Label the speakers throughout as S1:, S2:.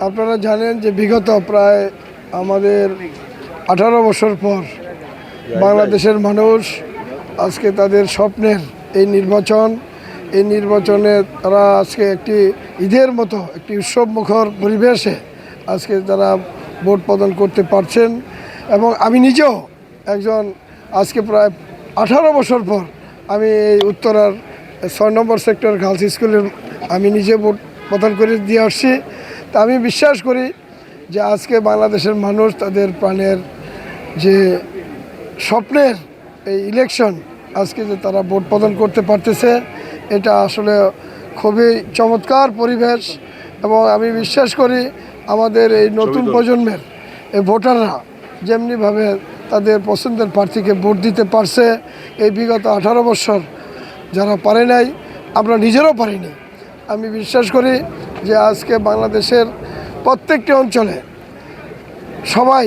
S1: আপনারা জানেন যে বিগত প্রায় আমাদের আঠারো বছর পর বাংলাদেশের মানুষ আজকে তাদের স্বপ্নের এই নির্বাচন এই নির্বাচনে তারা আজকে একটি ঈদের মতো একটি উৎসব মুখর পরিবেশে আজকে তারা ভোট প্রদান করতে পারছেন। এবং আমি নিজেও একজন আজকে প্রায় আঠারো বছর পর আমি এই উত্তরার ছয় নম্বর সেক্টর গার্লস স্কুলের আমি নিজে ভোট প্রদান করে দিয়ে আসছি। তা আমি বিশ্বাস করি যে আজকে বাংলাদেশের মানুষ তাদের প্রাণের যে স্বপ্নের এই ইলেকশন আজকে যে তারা ভোট প্রদান করতে পারতেছে এটা আসলে খুবই চমৎকার পরিবেশ এবং আমি বিশ্বাস করি আমাদের এই নতুন প্রজন্মের এই ভোটাররা যেমনিভাবে তাদের পছন্দের প্রার্থীকে ভোট দিতে পারছে এই বিগত আঠারো বছর যারা পারে নাই আমরা নিজেরাও পারিনি। আমি বিশ্বাস করি যে আজকে বাংলাদেশের প্রত্যেকটি অঞ্চলে সবাই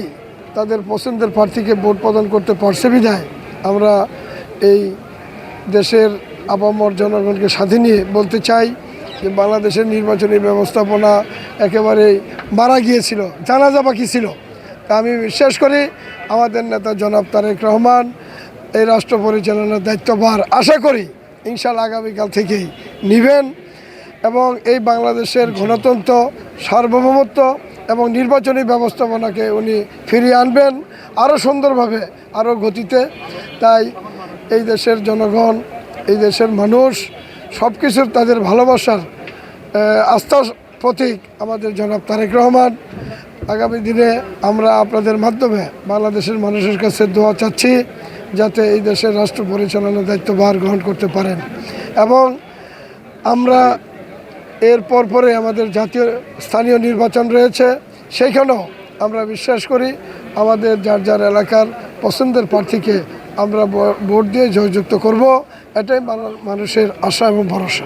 S1: তাদের পছন্দের প্রার্থীকে ভোট প্রদান করতে পারছে বিধায় আমরা এই দেশের আপামর জনগণকে সাথে নিয়ে বলতে চাই যে বাংলাদেশের নির্বাচনী ব্যবস্থাপনা একেবারে মারা গিয়েছিল, জানাজা বাকি ছিল। তা আমি বিশ্বাস করি আমাদের নেতা জনাব তারেক রহমান এই রাষ্ট্র পরিচালনার দায়িত্বভার আশা করি ইনশাল্লাহ আগামীকাল থেকেই নেবেন। এবং এই বাংলাদেশের গণতন্ত্র সার্বভৌমত্ব এবং নির্বাচনী ব্যবস্থাপনাকে উনি ফিরিয়ে আনবেন আরও সুন্দরভাবে আরও গতিতে। তাই এই দেশের জনগণ এই দেশের মানুষ সব কিছুর তাদের ভালোবাসার আস্থার প্রতীক আমাদের জনাব তারেক রহমান। আগামী দিনে আমরা আপনাদের মাধ্যমে বাংলাদেশের মানুষের কাছে দোয়া চাচ্ছি যাতে এই দেশের রাষ্ট্র পরিচালনার দায়িত্বভার গ্রহণ করতে পারেন। এবং আমরা এর পরপরে আমাদের জাতীয় স্থানীয় নির্বাচন রয়েছে। সেইখানেও আমরা বিশ্বাস করি আমাদের যার যার এলাকার পছন্দের প্রার্থীকে আমরা ভোট দিয়ে জয়যুক্ত করব। এটাই মানুষের আশা এবং ভরসা।